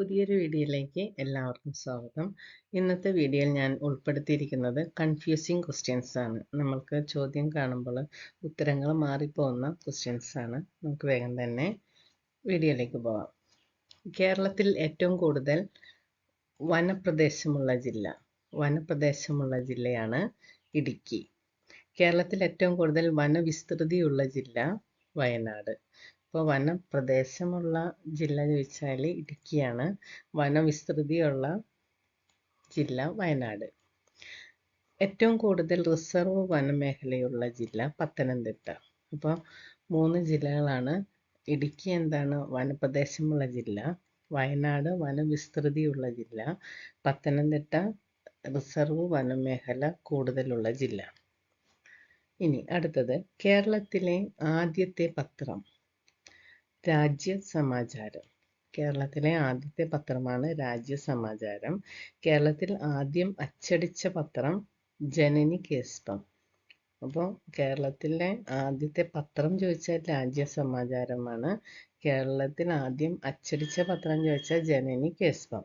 പുതിയൊരു വീഡിയോയിലേക്ക് എല്ലാവർക്കും സ്വാഗതം. ഇന്നത്തെ വീഡിയോയിൽ ഞാൻ ഉൾപ്പെടുത്തിയിരിക്കുന്നത് കൺഫ്യൂസിങ് ക്വസ്റ്റ്യൻസ് ആണ്. നമ്മൾക്ക് ചോദ്യം കാണുമ്പോൾ ഉത്തരങ്ങൾ മാറിപ്പോകുന്ന ക്വസ്റ്റ്യൻസ് ആണ്. നമുക്ക് വേഗം തന്നെ വീഡിയോയിലേക്ക് പോകാം. കേരളത്തിൽ ഏറ്റവും കൂടുതൽ വനപ്രദേശമുള്ള ജില്ല വനപ്രദേശമുള്ള ജില്ലയാണ് ഇടുക്കി. കേരളത്തിൽ ഏറ്റവും കൂടുതൽ വനവിസ്തൃതിയുള്ള ജില്ല വയനാട്. ഇപ്പോൾ വനപ്രദേശമുള്ള ജില്ല ചോദിച്ചാൽ ഇടുക്കിയാണ്. വനവിസ്തൃതിയുള്ള ജില്ല വയനാട്. ഏറ്റവും കൂടുതൽ റിസർവ് വനമേഖലയുള്ള ജില്ല പത്തനംതിട്ട. അപ്പോൾ മൂന്ന് ജില്ലകളാണ്. ഇടുക്കി എന്താണ് വനപ്രദേശമുള്ള ജില്ല. വയനാട് വനവിസ്തൃതിയുള്ള ജില്ല. പത്തനംതിട്ട റിസർവ് വനമേഖല കൂടുതലുള്ള ജില്ല. ഇനി അടുത്തത്. കേരളത്തിലെ ആദ്യത്തെ പത്രം. രാജ്യ സമാചാരം കേരളത്തിലെ ആദ്യത്തെ പത്രമാണ് രാജ്യസമാചാരം. കേരളത്തിൽ ആദ്യം അച്ചടിച്ച പത്രം ജനനി കേസ്പം. അപ്പോൾ കേരളത്തിലെ ആദ്യത്തെ പത്രം ചോദിച്ചാൽ രാജ്യ സമാചാരമാണ് കേരളത്തിൽ ആദ്യം അച്ചടിച്ച പത്രം ചോദിച്ചാൽ ജനനി കേസ്പം.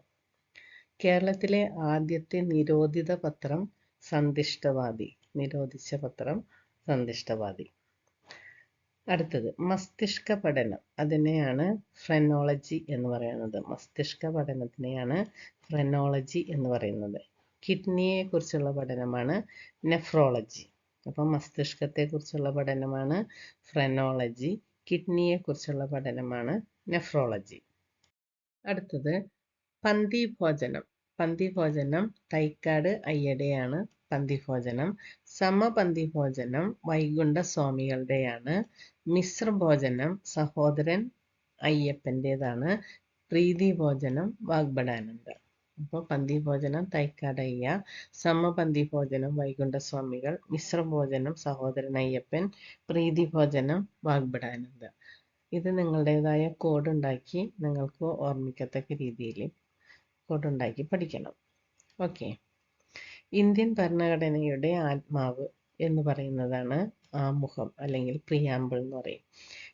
കേരളത്തിലെ ആദ്യത്തെ നിരോധിത പത്രം സന്തിഷ്ടവാദി നിരോധിച്ച പത്രം സന്ദിഷ്ടവാദി അടുത്തത് മസ്തിഷ്ക പഠനം. അതിനെയാണ് ഫ്രെനോളജി എന്ന് പറയുന്നത്. മസ്തിഷ്ക പഠനത്തിനെയാണ് ഫ്രെനോളജി എന്ന് പറയുന്നത്. കിഡ്നിയെ കുറിച്ചുള്ള പഠനമാണ് നെഫ്രോളജി അപ്പം മസ്തിഷ്കത്തെക്കുറിച്ചുള്ള പഠനമാണ് ഫ്രെനോളജി കിഡ്നിയെ കുറിച്ചുള്ള പഠനമാണ് നെഫ്രോളജി അടുത്തത് പന്തി ഭോജനം പന്തി ഭോജനം തൈക്കാട് അയ്യടെയാണ് സമപന്തി ഭോജനം വൈകുണ്ഠ സ്വാമികളുടെയാണ് മിശ്ര ഭോജനം സഹോദരൻ അയ്യപ്പന്റെതാണ്. പ്രീതി ഭോജനം വാഗ്ബടാനന്ദ അപ്പോൾ പന്തിഭോജനം തൈക്കാടയ്യ. സമപന്തി ഭോജനം വൈകുണ്ഠസ്വാമികൾ. മിശ്രഭോജനം സഹോദരൻ അയ്യപ്പൻ. പ്രീതി ഭോജനം വാഗ്ബടാനന്ദ ഇത് നിങ്ങളുടേതായ കോഡ് ഉണ്ടാക്കി നിങ്ങൾക്ക് ഓർമ്മിക്കത്തക്ക രീതിയിൽ കോഡ് ഉണ്ടാക്കി പഠിക്കണം. ഓക്കെ. ഇന്ത്യൻ ഭരണഘടനയുടെ ആത്മാവ് എന്ന് പറയുന്നതാണ് ആമുഖം അല്ലെങ്കിൽ പ്രിയാമ്പിൾ എന്ന് പറയും.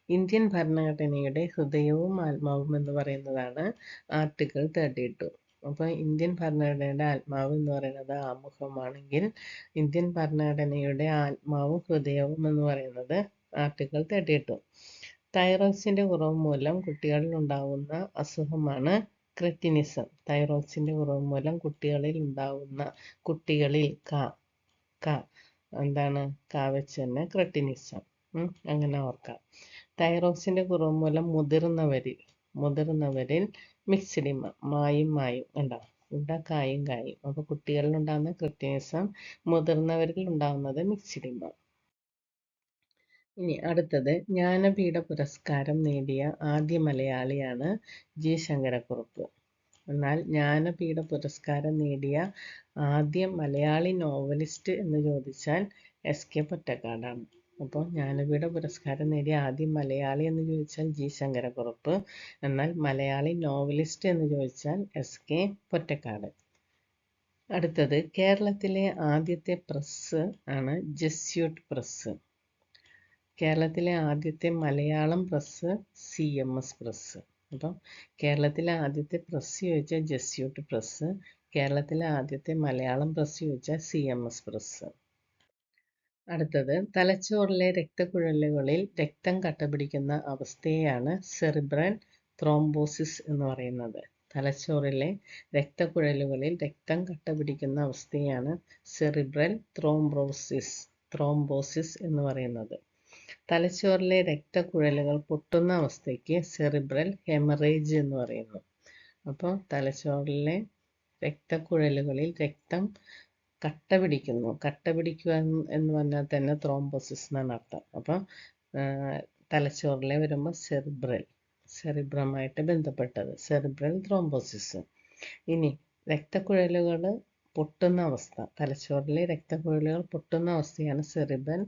ഇന്ത്യൻ ഭരണഘടനയുടെ ഹൃദയവും ആത്മാവും എന്ന് പറയുന്നതാണ് ആർട്ടിക്കിൾ തേർട്ടി ടു അപ്പോൾ ഇന്ത്യൻ ഭരണഘടനയുടെ ആത്മാവ് എന്ന് പറയുന്നത് ആമുഖമാണെങ്കിൽ ഇന്ത്യൻ ഭരണഘടനയുടെ ആത്മാവും ഹൃദയവും എന്ന് പറയുന്നത് ആർട്ടിക്കിൾ തേർട്ടി ടു തൈറോക്സിന്റെ കുറവ് മൂലം കുട്ടികളിൽ ഉണ്ടാകുന്ന അസുഖമാണ് ക്രെറ്റിനിസം. തൈറോക്സിന്റെ കുറവ് മൂലം കുട്ടികളിൽ ഉണ്ടാകുന്ന കുട്ടികളിൽ ക ക എന്താണ്? ക ക്രെട്ടിനിസം അങ്ങനെ ഓർക്കാം. തൈറോക്സിന്റെ കുറവ് മൂലം മുതിർന്നവരിൽ മുതിർന്നവരിൽ മിക്സിഡിമ മായും മായും ഉണ്ടാവും ഇവിടെ കായും കായും. അപ്പോൾ കുട്ടികളിൽ ഉണ്ടാകുന്ന ക്രെട്ടിനിസം മുതിർന്നവരിൽ ഉണ്ടാകുന്നത് മിക്സിഡിമ ഇനി അടുത്തത് ജ്ഞാനപീഠ പുരസ്കാരം നേടിയ ആദ്യ മലയാളിയാണ് ജി. ശങ്കരക്കുറുപ്പ്. എന്നാൽ ജ്ഞാനപീഠ പുരസ്കാരം നേടിയ ആദ്യ മലയാളി നോവലിസ്റ്റ് എന്ന് ചോദിച്ചാൽ എസ് കെ പൊറ്റക്കാടാണ്. അപ്പോൾ ജ്ഞാനപീഠ പുരസ്കാരം നേടിയ ആദ്യ മലയാളി എന്ന് ചോദിച്ചാൽ ജി ശങ്കരക്കുറുപ്പ് എന്നാൽ മലയാളി നോവലിസ്റ്റ് എന്ന് ചോദിച്ചാൽ എസ് കെ പൊറ്റക്കാട്. അടുത്തത് കേരളത്തിലെ ആദ്യത്തെ പ്രസ് ആണ് ജസ്യൂട്ട് പ്രസ്. കേരളത്തിലെ ആദ്യത്തെ Malayalam press C M S press. അപ്പം കേരളത്തിലെ ആദ്യത്തെ പ്രസ് ചോദിച്ചാൽ ജസ്യൂട്ട് പ്രസ് കേരളത്തിലെ ആദ്യത്തെ മലയാളം പ്രസ് ചോദിച്ചാൽ സി എം എസ് പ്രസ് അടുത്തത് തലച്ചോറിലെ രക്തക്കുഴലുകളിൽ രക്തം കട്ടപിടിക്കുന്ന അവസ്ഥയെയാണ് സെറിബ്രൽ ത്രോംബോസിസ് എന്ന് പറയുന്നത്. തലച്ചോറിലെ രക്തക്കുഴലുകളിൽ രക്തം കട്ടപിടിക്കുന്ന അവസ്ഥയാണ് സെറിബ്രൽ ത്രോംബോസിസ് ത്രോംബോസിസ് എന്ന് പറയുന്നത്. തലച്ചോറിലെ രക്തക്കുഴലുകൾ പൊട്ടുന്ന അവസ്ഥയ്ക്ക് സെറിബ്രൽ ഹെമറേജ് എന്ന് പറയുന്നു. അപ്പോൾ തലച്ചോറിലെ രക്തക്കുഴലുകളിൽ രക്തം കട്ട പിടിക്കുന്നു കട്ട പിടിക്കുക എന്ന് പറഞ്ഞാൽ തന്നെ ത്രോംബോസിസ് എന്നാണ് അർത്ഥം. അപ്പോൾ തലച്ചോറിലെ വരുമ്പോൾ സെറിബ്രൽ സെറിബ്രമായിട്ട് ബന്ധപ്പെട്ടത്. സെറിബ്രൽ ത്രോംബോസിസ് ഇനി രക്തക്കുഴലുകൾ പൊട്ടുന്ന അവസ്ഥ. തലച്ചോറിലെ രക്തക്കുഴലുകൾ പൊട്ടുന്ന അവസ്ഥയാണ് സെറിബൻ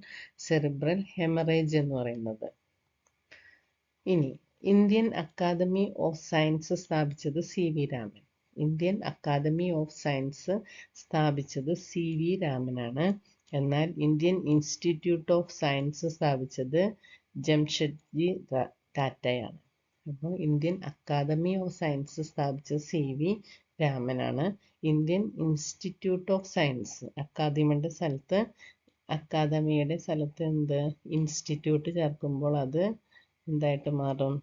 സെറിബ്രൽ ഹെമറേജ് എന്ന് പറയുന്നത്. ഇനി ഇന്ത്യൻ അക്കാദമി ഓഫ് സയൻസ് സ്ഥാപിച്ചത് C V Raman. Indian Academy of Science സ്ഥാപിച്ചത് സി വി രാമനാണ്. എന്നാൽ ഇന്ത്യൻ ഇൻസ്റ്റിറ്റ്യൂട്ട് ഓഫ് സയൻസ് സ്ഥാപിച്ചത് ജംഷഡ്ജി ടാറ്റയാണ്. അപ്പോൾ ഇന്ത്യൻ അക്കാദമി ഓഫ് സയൻസ് സ്ഥാപിച്ചത് സി വി രാമനാണ്. ഇന്ത്യൻ ഇൻസ്റ്റിറ്റ്യൂട്ട് ഓഫ് സയൻസ് അക്കാദമിയുടെ സ്ഥലത്ത് അക്കാദമിയുടെ സ്ഥലത്ത് എന്ത്? ഇൻസ്റ്റിറ്റ്യൂട്ട് ചേർക്കുമ്പോൾ അത് എന്തായിട്ട് മാറും?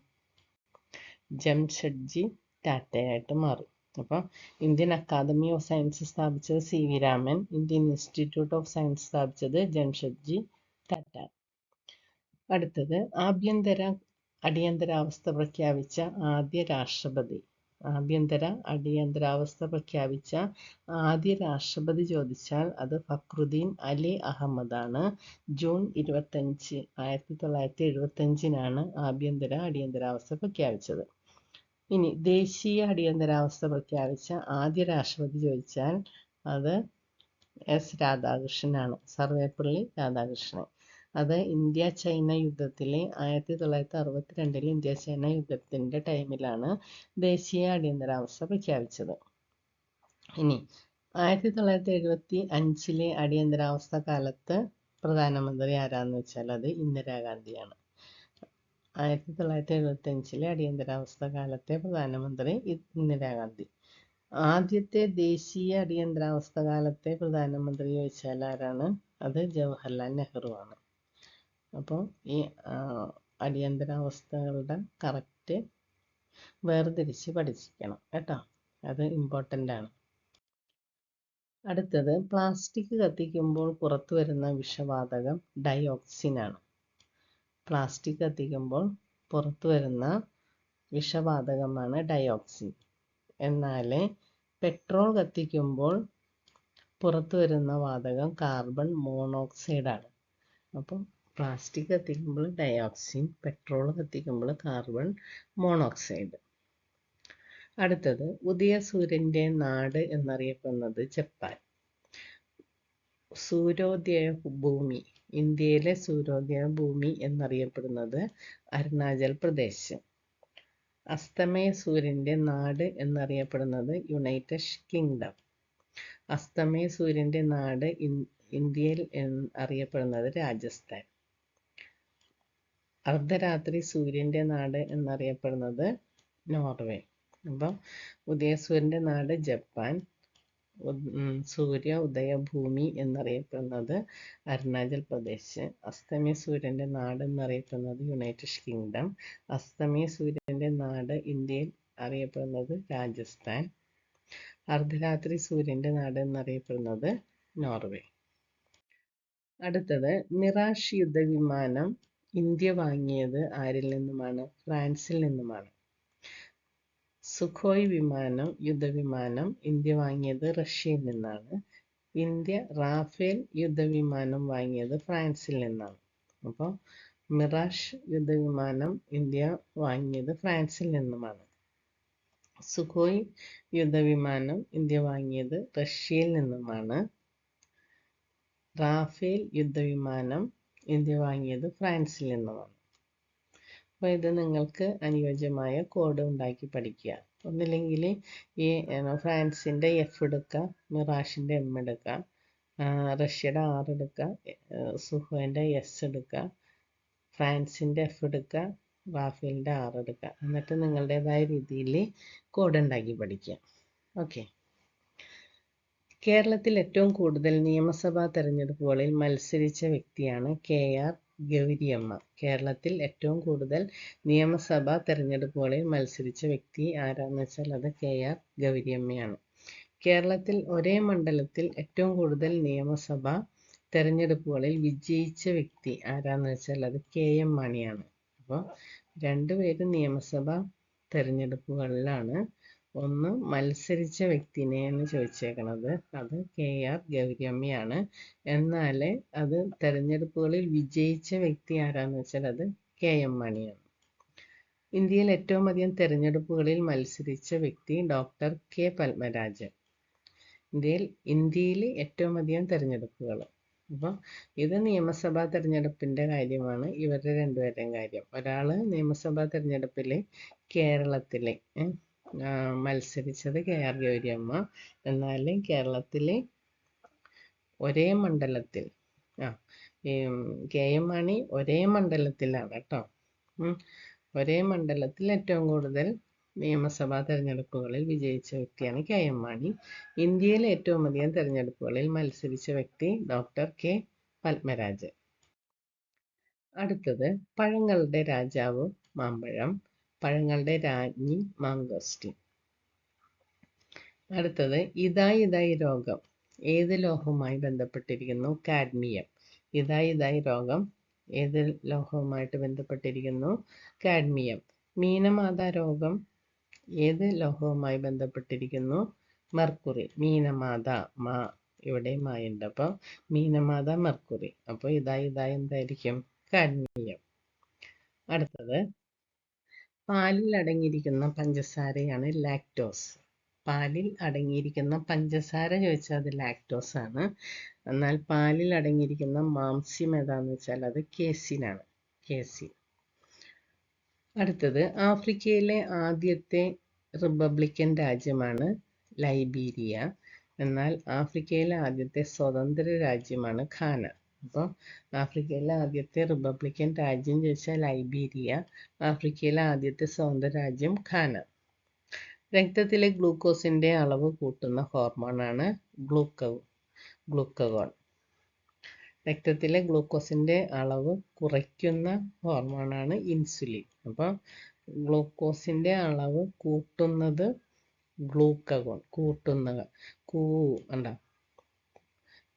ജംഷഡ്ജി ടാറ്റയായിട്ട് മാറും. അപ്പോൾ ഇന്ത്യൻ അക്കാദമി ഓഫ് സയൻസ് സ്ഥാപിച്ചത് C V Raman Indian institute of science സ്ഥാപിച്ചത് ജംഷഡ്ജി ടാറ്റ. അടുത്തത് ആഭ്യന്തര അടിയന്തരാവസ്ഥ പ്രഖ്യാപിച്ച ആദ്യ രാഷ്ട്രപതി. ആഭ്യന്തര അടിയന്തരാവസ്ഥ പ്രഖ്യാപിച്ച ആദ്യ രാഷ്ട്രപതി ചോദിച്ചാൽ അത് ഫക്രുദ്ദീൻ അലി അഹമ്മദാണ്. ജൂൺ ഇരുപത്തഞ്ച് ആയിരത്തി തൊള്ളായിരത്തി എഴുപത്തഞ്ചിനാണ് ആഭ്യന്തര അടിയന്തരാവസ്ഥ പ്രഖ്യാപിച്ചത്. ഇനി ദേശീയ അടിയന്തരാവസ്ഥ പ്രഖ്യാപിച്ച ആദ്യ രാഷ്ട്രപതി ചോദിച്ചാൽ അത് എസ് രാധാകൃഷ്ണനാണ്. സർവേപ്പള്ളി രാധാകൃഷ്ണൻ. അത് ഇന്ത്യ ചൈന യുദ്ധത്തിൽ ആയിരത്തി തൊള്ളായിരത്തി അറുപത്തിരണ്ടിലെ ഇന്ത്യ ചൈന യുദ്ധത്തിന്റെ ടൈമിലാണ് ദേശീയ അടിയന്തരാവസ്ഥ പ്രഖ്യാപിച്ചത്. ഇനി ആയിരത്തി തൊള്ളായിരത്തി എഴുപത്തി അഞ്ചിലെ അടിയന്തരാവസ്ഥ കാലത്ത് പ്രധാനമന്ത്രി ആരാന്ന് വെച്ചാൽ അത് ഇന്ദിരാഗാന്ധിയാണ് ആയിരത്തി തൊള്ളായിരത്തി എഴുപത്തി അഞ്ചിലെ അടിയന്തരാവസ്ഥ കാലത്തെ പ്രധാനമന്ത്രി ഇന്ദിരാഗാന്ധി ആദ്യത്തെ ദേശീയ അടിയന്തരാവസ്ഥ കാലത്തെ പ്രധാനമന്ത്രി ചോദിച്ചാൽ ആരാണ്? അത് ജവഹർലാൽ നെഹ്റു ആണ് അപ്പോൾ ഈ അടിയന്തരാവസ്ഥകളുടെ കറക്റ്റ് വേർതിരിച്ച് പഠിച്ചിരിക്കണം കേട്ടോ. അത് ഇമ്പോർട്ടന്റ് ആണ്. അടുത്തത് പ്ലാസ്റ്റിക് കത്തിക്കുമ്പോൾ പുറത്തു വരുന്ന വിഷവാതകം ഡയോക്സിൻ ആണ് പ്ലാസ്റ്റിക് കത്തിക്കുമ്പോൾ പുറത്തു വരുന്ന വിഷവാതകമാണ് ഡയോക്സിൻ. എന്നാൽ പെട്രോൾ കത്തിക്കുമ്പോൾ പുറത്തു വരുന്ന വാതകം കാർബൺ ആണ് അപ്പം പ്ലാസ്റ്റിക് കത്തിക്കുമ്പോൾ ഡയോക്സിൻ പെട്രോൾ കത്തിക്കുമ്പോൾ കാർബൺ മോണോക്സൈഡ് അടുത്തത് ഉദയ സൂര്യന്റെ നാട് എന്നറിയപ്പെടുന്നത് ജപ്പാൻ. സൂര്യോദയ ഭൂമി ഇന്ത്യയിലെ സൂര്യോദയ ഭൂമി എന്നറിയപ്പെടുന്നത് അരുണാചൽ പ്രദേശ്. അസ്തമയ സൂര്യന്റെ നാട് എന്നറിയപ്പെടുന്നത് യുണൈറ്റഡ് കിങ്ഡം. അസ്തമയ സൂര്യന്റെ നാട് ഇന്ത്യയിൽ അറിയപ്പെടുന്നത് രാജസ്ഥാൻ. അർദ്ധരാത്രി സൂര്യന്റെ നാട് എന്നറിയപ്പെടുന്നത് നോർവേ. അപ്പം ഉദയസൂര്യന്റെ നാട് ജപ്പാൻ സൂര്യ ഉദയഭൂമി എന്നറിയപ്പെടുന്നത് അരുണാചൽ പ്രദേശ് അസ്തമയ സൂര്യന്റെ നാട് എന്നറിയപ്പെടുന്നത് യുണൈറ്റഡ് കിങ്ഡം അസ്തമയ സൂര്യന്റെ നാട് ഇന്ത്യയിൽ അറിയപ്പെടുന്നത് രാജസ്ഥാൻ അർദ്ധരാത്രി സൂര്യന്റെ നാട് എന്നറിയപ്പെടുന്നത് നോർവേ. അടുത്തത് മിറാഷ് യുദ്ധവിമാനം ഇന്ത്യ വാങ്ങിയത് ആരിൽ നിന്നുമാണ്? ഫ്രാൻസിൽ നിന്നുമാണ്. സുഖോയ് വിമാനം യുദ്ധവിമാനം ഇന്ത്യ വാങ്ങിയത് റഷ്യയിൽ നിന്നാണ്. ഇന്ത്യ റാഫേൽ യുദ്ധവിമാനം വാങ്ങിയത് ഫ്രാൻസിൽ നിന്നാണ്. അപ്പോൾ മിറാഷ് യുദ്ധവിമാനം ഇന്ത്യ വാങ്ങിയത് ഫ്രാൻസിൽ നിന്നുമാണ്. സുഖോയ് യുദ്ധവിമാനം ഇന്ത്യ വാങ്ങിയത് റഷ്യയിൽ നിന്നുമാണ്. റാഫേൽ യുദ്ധവിമാനം ഇന്ത്യ വാങ്ങിയത് ഫ്രാൻസിൽ നിന്നുമാണ്. അപ്പോൾ ഇത് നിങ്ങൾക്ക് അനുയോജ്യമായ കോഡ് ഉണ്ടാക്കി പഠിക്കുക. ഒന്നില്ലെങ്കിൽ ഈ ഫ്രാൻസിന്റെ എഫ് എടുക്കുക മിറാഷിന്റെ എം എടുക്കുക റഷ്യയുടെ ആർ എടുക്കുക സുഹുവിന്റെ എസ് എടുക്കുക ഫ്രാൻസിന്റെ എഫ് എടുക്കുക റാഫേലിന്റെ ആർ എടുക്കുക. എന്നിട്ട് നിങ്ങളുടേതായ രീതിയിൽ കോഡ് ഉണ്ടാക്കി പഠിക്കുക. ഓക്കെ. കേരളത്തിൽ ഏറ്റവും കൂടുതൽ നിയമസഭാ തെരഞ്ഞെടുപ്പുകളിൽ മത്സരിച്ച വ്യക്തിയാണ് കെ ആർ ഗൗരിയമ്മ. കേരളത്തിൽ ഏറ്റവും കൂടുതൽ നിയമസഭാ തെരഞ്ഞെടുപ്പുകളിൽ മത്സരിച്ച വ്യക്തി ആരാന്ന് വെച്ചാൽ അത് കെ ആർ ഗൗരിയമ്മയാണ്. കേരളത്തിൽ ഒരേ മണ്ഡലത്തിൽ ഏറ്റവും കൂടുതൽ നിയമസഭാ തെരഞ്ഞെടുപ്പുകളിൽ വിജയിച്ച വ്യക്തി ആരാന്ന് വെച്ചാൽ അത് കെ എം മാണിയാണ്. അപ്പോൾ രണ്ടുപേരും നിയമസഭാ തെരഞ്ഞെടുപ്പുകളിലാണ്. ഒന്ന് മത്സരിച്ച വ്യക്തിനെയാണ് ചോദിച്ചേക്കണത്. അത് കെ ആർ ഗൗരിയമ്മയാണ്. എന്നാൽ അത് തെരഞ്ഞെടുപ്പുകളിൽ വിജയിച്ച വ്യക്തി ആരാന്ന് വെച്ചാൽ അത് കെ എം മണിയാണ്. ഇന്ത്യയിൽ ഏറ്റവും അധികം തെരഞ്ഞെടുപ്പുകളിൽ മത്സരിച്ച വ്യക്തി ഡോക്ടർ കെ പത്മരാജൻ. ഇന്ത്യയിൽ ഇന്ത്യയിൽ ഏറ്റവും അധികം തെരഞ്ഞെടുപ്പുകൾ അപ്പോൾ ഇത് നിയമസഭാ തെരഞ്ഞെടുപ്പിന്റെ കാര്യമാണ്. ഇവരുടെ രണ്ടുപേരുടെയും കാര്യം. ഒരാൾ നിയമസഭാ തെരഞ്ഞെടുപ്പിൽ കേരളത്തിലെ മത്സരിച്ചത് കെ ആർ ഗൗരിയമ്മ. എന്നാലും കേരളത്തിലെ ഒരേ മണ്ഡലത്തിൽ ആ കെ എം മാണി ഒരേ മണ്ഡലത്തിലാണ് കേട്ടോ. ഒരേ മണ്ഡലത്തിൽ ഏറ്റവും കൂടുതൽ നിയമസഭാ തെരഞ്ഞെടുപ്പുകളിൽ വിജയിച്ച വ്യക്തിയാണ് കെ എം മാണി. ഇന്ത്യയിലെ ഏറ്റവും അധികം തെരഞ്ഞെടുപ്പുകളിൽ മത്സരിച്ച വ്യക്തി ഡോക്ടർ കെ പത്മരാജ് അടുത്തത് പഴങ്ങളുടെ രാജാവ് മാമ്പഴം. പഴങ്ങളുടെ രാജ്ഞി മാങ്കോസ്റ്റിൻ. അടുത്തത് ഇതായി ഇതായി രോഗം. ഏത് ലോഹവുമായി ബന്ധപ്പെട്ടിരിക്കുന്നു? കാഡ്മിയം. ഇതായി ഇതായി രോഗം. ഏത് ലോഹവുമായിട്ട് ബന്ധപ്പെട്ടിരിക്കുന്നു? കാഡ്മിയം. മീനമാത രോഗം. ഏത് ലോഹവുമായി ബന്ധപ്പെട്ടിരിക്കുന്നു? മർക്കുറി. മീനമാത മാ. ഇവിടെ മായുണ്ട്. അപ്പോൾ മീനമാത മെർക്കുറി. അപ്പോൾ ഇതായി ഇതായി എന്തായിരിക്കും? കാഡ്മിയം. അടുത്തത് പാലിൽ അടങ്ങിയിരിക്കുന്ന പഞ്ചസാരയാണ് ലാക്ടോസ് പാലിൽ അടങ്ങിയിരിക്കുന്ന പഞ്ചസാര ചോദിച്ചാൽ അത് ലാക്ടോസ് ആണ്. എന്നാൽ പാലിൽ അടങ്ങിയിരിക്കുന്ന മാംസ്യം ഏതാന്ന് വെച്ചാൽ അത് കേസിനാണ് കേസിൻ അടുത്തത് ആഫ്രിക്കയിലെ ആദ്യത്തെ റിപ്പബ്ലിക്കൻ രാജ്യമാണ് ലൈബീരിയ. എന്നാൽ ആഫ്രിക്കയിലെ ആദ്യത്തെ സ്വതന്ത്ര രാജ്യമാണ് ഖാന. അപ്പോൾ ആഫ്രിക്കയിലെ ആദ്യത്തെ റിപ്പബ്ലിക്കൻ രാജ്യം ചോദിച്ചാൽ ലൈബീരിയ ആഫ്രിക്കയിലെ ആദ്യത്തെ സ്വതന്ത്ര രാജ്യം ഖാന. രക്തത്തിലെ ഗ്ലൂക്കോസിന്റെ അളവ് കൂട്ടുന്ന ഹോർമോണാണ് ഗ്ലൂക്കോ ഗ്ലൂക്കഗോൺ. രക്തത്തിലെ ഗ്ലൂക്കോസിന്റെ അളവ് കുറയ്ക്കുന്ന ഹോർമോണാണ് ഇൻസുലിൻ. അപ്പോൾ ഗ്ലൂക്കോസിന്റെ അളവ് കൂട്ടുന്നത് ഗ്ലൂക്കഗോൺ കൂട്ടുന്ന കൂ എന്താ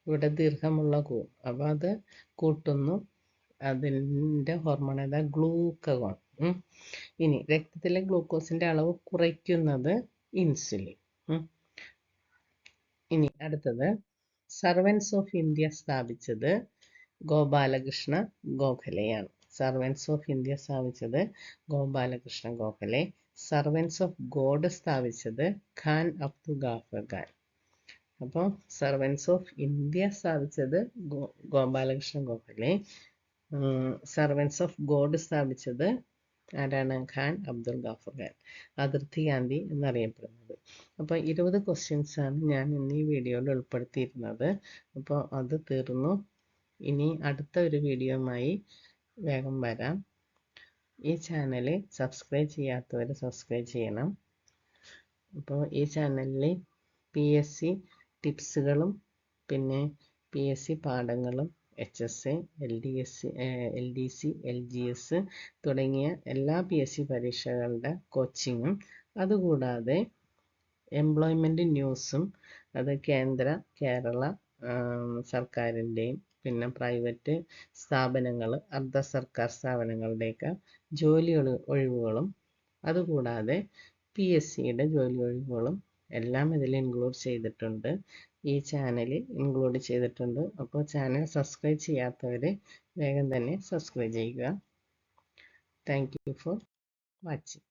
ഇവിടെ ദീർഘമുള്ള കൂ അപ്പോൾ അത് കൂട്ടുന്നു. അതിന്റെ ഹോർമോൺ ഏതാ? ഗ്ലൂക്കഗോൺ ഇനി രക്തത്തിലെ ഗ്ലൂക്കോസിന്റെ അളവ് കുറയ്ക്കുന്നത് ഇൻസുലിൻ ഇനി അടുത്തത്. സർവൻസ് ഓഫ് ഇന്ത്യ സ്ഥാപിച്ചത് ഗോപാലകൃഷ്ണ ഗോഖലെയാണ്. സർവൻസ് ഓഫ് ഇന്ത്യ സ്ഥാപിച്ചത് Gopalakrishna Gokhale. Servants of God സ്ഥാപിച്ചത് ഖാൻ അബ്ദു ഗാഫർ ഖാൻ. അപ്പോൾ സർവൻസ് ഓഫ് ഇന്ത്യ സ്ഥാപിച്ചത് Gopalakrishna Gokhale. Servants of God സ്ഥാപിച്ചത് ആരാണ്? ഖാൻ അബ്ദുൽ ഗാഫർ ഖാൻ. അതിർത്തി ഗാന്ധി എന്നറിയപ്പെടുന്നത്. അപ്പോൾ ഇരുപത് ക്വസ്റ്റ്യൻസ് ആണ് ഞാൻ ഇന്ന് ഈ വീഡിയോയിൽ ഉൾപ്പെടുത്തിയിരുന്നത്. അപ്പോൾ അത് തീർന്നു. ഇനി അടുത്ത ഒരു വീഡിയോയുമായി വേഗം വരാം. ഈ ചാനൽ സബ്സ്ക്രൈബ് ചെയ്യാത്തവർ സബ്സ്ക്രൈബ് ചെയ്യണം. അപ്പോൾ ഈ ചാനലിൽ പി എസ് സി ടിപ്സുകളും പിന്നെ P S C പാഠങ്ങളും H S L D S L D C L G S തുടങ്ങിയ എല്ലാ പി എസ് സി പരീക്ഷകളുടെ കോച്ചിങ്ങും. അതുകൂടാതെ എംപ്ലോയ്മെന്റ് ന്യൂസും അത് കേന്ദ്ര കേരള സർക്കാരിന്റെയും പിന്നെ പ്രൈവറ്റ് സ്ഥാപനങ്ങൾ അർദ്ധ സർക്കാർ സ്ഥാപനങ്ങളുടെയൊക്കെ ജോലി ഒഴിവുകളും. അതുകൂടാതെ പി എസ് സിയുടെ ജോലി ഒഴിവുകളും എല്ലാം ഇതിൽ ഇൻക്ലൂഡ് ചെയ്തിട്ടുണ്ട്. ഈ ചാനലിൽ ഇൻക്ലൂഡ് ചെയ്തിട്ടുണ്ട്. അപ്പോൾ ചാനൽ സബ്സ്ക്രൈബ് ചെയ്യാത്തവർ വേഗം തന്നെ സബ്സ്ക്രൈബ് ചെയ്യുക. Thank you for watching